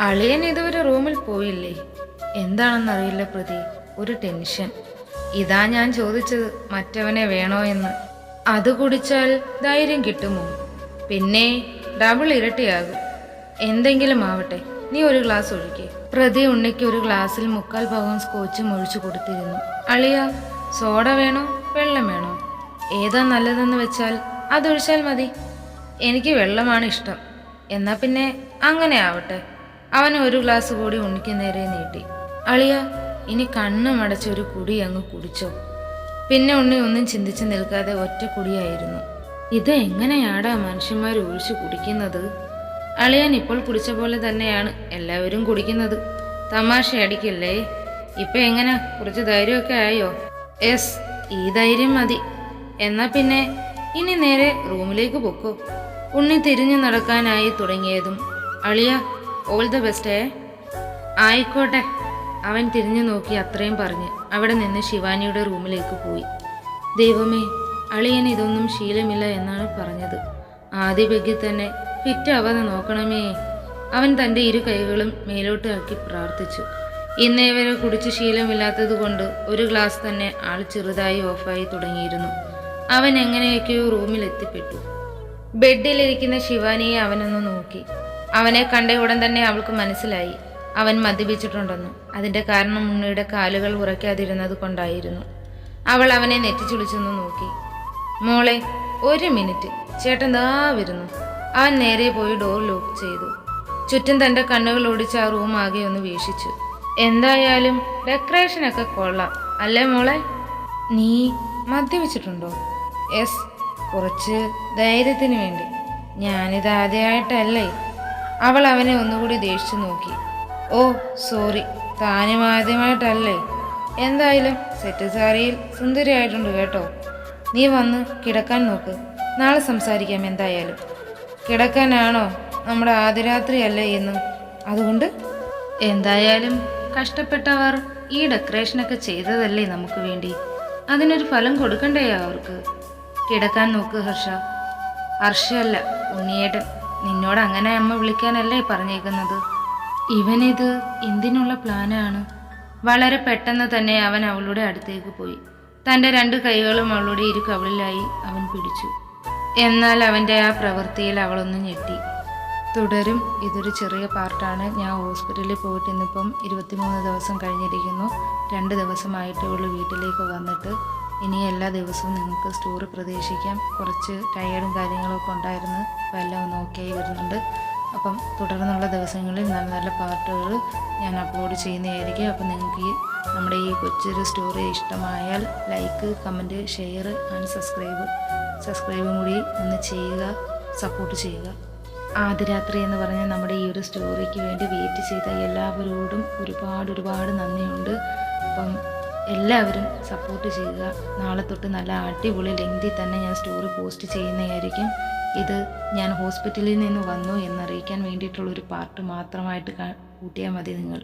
അളിയൻ ഇതുവരെ റൂമിൽ പോയില്ലേ? എന്താണെന്നറിയില്ല പ്രതി. ഒരു ടെൻഷൻ. ഇതാ ഞാൻ ചോദിച്ചത് മറ്റവനെ വേണോ എന്ന്. അത് കുടിച്ചാൽ ധൈര്യം കിട്ടുമോ? പിന്നെ ഡബിൾ ഇരട്ടിയാകും. എന്തെങ്കിലും ആവട്ടെ നീ ഒരു ഗ്ലാസ് ഒഴിക്കേ. പ്രതി ഉണ്ണിക്ക് ഒരു ഗ്ലാസ്സിൽ മുക്കാൽ ഭാഗം സ്കോച്ചും ഒഴിച്ചു കൊടുത്തിരുന്നു. അളിയ സോഡ വേണോ വെള്ളം വേണോ? ഏതാ നല്ലതെന്ന് വെച്ചാൽ അതൊഴിച്ചാൽ മതി. എനിക്ക് വെള്ളമാണ് ഇഷ്ടം. എന്നാൽ പിന്നെ അങ്ങനെ ആവട്ടെ. അവൻ ഒരു ഗ്ലാസ് കൂടി ഉണ്ണിക്ക് നേരെ നീട്ടി. അളിയ ഇനി കണ്ണ് മടച്ചൊരു ഒരു കുടി അങ്ങ് കുടിച്ചോ. പിന്നെ ഉണ്ണി ഒന്നും ചിന്തിച്ച് നിൽക്കാതെ ഒറ്റ കുടിയായിരുന്നു. ഇത് എങ്ങനെയാടാ മനുഷ്യന്മാർ ഒഴിച്ചു കുടിക്കുന്നത്? അളിയാൻ ഇപ്പോൾ കുടിച്ച പോലെ തന്നെയാണ് എല്ലാവരും കുടിക്കുന്നത്. തമാശ അടിക്കല്ലേ ഇപ്പൊ എങ്ങനെ? കുറച്ച് ധൈര്യമൊക്കെ ആയോ? എസ് ഈ ധൈര്യം മതി. എന്നാ പിന്നെ ഇനി നേരെ റൂമിലേക്ക് പൊക്കോ. ഉണ്ണി തിരിഞ്ഞു നടക്കാനായി തുടങ്ങിയതും അളിയ ഓൾ ദ ബെസ്റ്റേ ആയിക്കോട്ടെ. അവൻ തിരിഞ്ഞു നോക്കി അത്രയും പറഞ്ഞ് അവിടെ നിന്ന് ശിവാനിയുടെ റൂമിലേക്ക് പോയി. ദൈവമേ അളിയൻ ഇതൊന്നും ശീലമില്ല എന്നാണ് പറഞ്ഞത്. ആദ്യ ബെഗിൽ തന്നെ ഫിറ്റ് ആവാതെ നോക്കണമേ. അവൻ തന്റെ ഇരു കൈകളും മേലോട്ടാക്കി പ്രാർത്ഥിച്ചു. ഇന്നേ വരെ കുടിച്ച് ശീലമില്ലാത്തത് കൊണ്ട് ഒരു ഗ്ലാസ് തന്നെ ആൾ ചെറുതായി ഓഫായി തുടങ്ങിയിരുന്നു. അവൻ എങ്ങനെയൊക്കെയോ റൂമിലെത്തിപ്പെട്ടു. ബെഡിലിരിക്കുന്ന ശിവാനിയെ അവനൊന്ന് നോക്കി. അവനെ കണ്ട ഉടൻ തന്നെ അവൾക്ക് മനസ്സിലായി. അവൻ മദ്യപിച്ചിട്ടുണ്ടെന്ന് അതിന്റെ കാരണം ഉണ്ണിയുടെ കാലുകൾ ഉറയ്ക്കാതിരുന്നത് കൊണ്ടായിരുന്നു. അവൾ അവനെ നെറ്റിച്ചുളിച്ചൊന്ന് നോക്കി. മോളെ ഒരു മിനിറ്റ്. ചേട്ടൻ ദാ വരുന്നു. അവൻ നേരെ പോയി ഡോർ ലോക്ക് ചെയ്തു. ചുറ്റും തന്റെ കണ്ണുകൾ ഓടിച്ച് ആ റൂം ആകെ ഒന്ന് വീക്ഷിച്ചു. എന്തായാലും ഡെക്കറേഷനൊക്കെ കൊള്ളാം. അല്ലേ മോളെ? നീ മദ്യപിച്ചിട്ടുണ്ടോ? എസ് കുറച്ച് ധൈര്യത്തിന് വേണ്ടി. ഞാനിത് ആദ്യമായിട്ടല്ലേ അവൾ അവനെ ഒന്നുകൂടി ദേഷിച്ചു നോക്കി. Oh sorry. താനും ആദ്യമായിട്ടല്ലേ എന്തായാലും സെറ്റ് സാരിയിൽ സുന്ദരിയായിട്ടുണ്ട് കേട്ടോ. നീ വന്ന് കിടക്കാൻ നോക്ക്. നാളെ സംസാരിക്കാം എന്തായാലും. കിടക്കാനാണോ? നമ്മുടെ ആദ്യരാത്രി അല്ലേ ഇന്ന്. അതുകൊണ്ട്? എന്തായാലും കഷ്ടപ്പെട്ടവർ ഈ ഡെക്കറേഷനൊക്കെ ചെയ്തതല്ലേ നമുക്ക് വേണ്ടി. അതിനൊരു ഫലം കൊടുക്കണ്ടേ അവർക്ക്? കിടക്കാൻ നോക്ക് ഹർഷ. ഹർഷയല്ല ഉണ്ണിയേട്ടൻ. നിന്നോട് അങ്ങനെ അമ്മ വിളിക്കാനല്ലേ പറഞ്ഞേക്കുന്നത്? ഇവനിത് എന്തിനുള്ള പ്ലാനാണ്? വളരെ പെട്ടെന്ന് തന്നെ അവൻ അവളുടെ അടുത്തേക്ക് പോയി. തന്റെ രണ്ട് കൈകളും അവളുടെ ഇരു കവിളിലായി അവൻ പിടിച്ചു. എന്നാൽ അവന്റെ ആ പ്രവൃത്തിയിൽ അവളൊന്ന് ഞെട്ടി. തുടരും. ഇതൊരു ചെറിയ പാർട്ടാണ്. ഞാൻ ഹോസ്പിറ്റലിൽ പോയിട്ട് ഇന്നിപ്പം ഇരുപത്തിമൂന്ന് ദിവസം കഴിഞ്ഞിരിക്കുന്നു. രണ്ട് ദിവസമായിട്ട് ഇവൾ വീട്ടിലേക്ക് വന്നിട്ട്. ഇനി എല്ലാ ദിവസവും നിങ്ങൾക്ക് സ്റ്റോറി പ്രതീക്ഷിക്കാം. കുറച്ച് ടയേർഡും കാര്യങ്ങളൊക്കെ ഉണ്ടായിരുന്നു. അപ്പോൾ എല്ലാം ഒന്ന് ഓക്കെ ആയി വരുന്നുണ്ട്. അപ്പം തുടർന്നുള്ള ദിവസങ്ങളിൽ നല്ല നല്ല പാർട്ടുകൾ ഞാൻ അപ്ലോഡ് ചെയ്യുന്നതായിരിക്കും. അപ്പം നിങ്ങൾക്ക് ഈ നമ്മുടെ ഈ കൊച്ചൊരു സ്റ്റോറി ഇഷ്ടമായാൽ like comment share and subscribe സബ്സ്ക്രൈബും കൂടി ഒന്ന് ചെയ്യുക. സപ്പോർട്ട് ചെയ്യുക. ആദ്യരാത്രി എന്ന് പറഞ്ഞാൽ നമ്മുടെ ഈ ഒരു സ്റ്റോറിക്ക് വേണ്ടി വെയിറ്റ് ചെയ്ത എല്ലാവരോടും ഒരുപാട് ഒരുപാട് നന്ദിയുണ്ട്. അപ്പം എല്ലാവരും സപ്പോർട്ട് ചെയ്യുക. നാളെ തൊട്ട് നല്ല അടിപൊളി ലെങ്തി തന്നെ ഞാൻ സ്റ്റോറി പോസ്റ്റ് ചെയ്യുന്നതായിരിക്കും. ഇത് ഞാൻ ഹോസ്പിറ്റലിൽ നിന്ന് വന്നു എന്നറിയിക്കാൻ വേണ്ടിയിട്ടുള്ളൊരു പാർട്ട് മാത്രമായിട്ട് കൂട്ടിയാൽ മതി നിങ്ങൾ.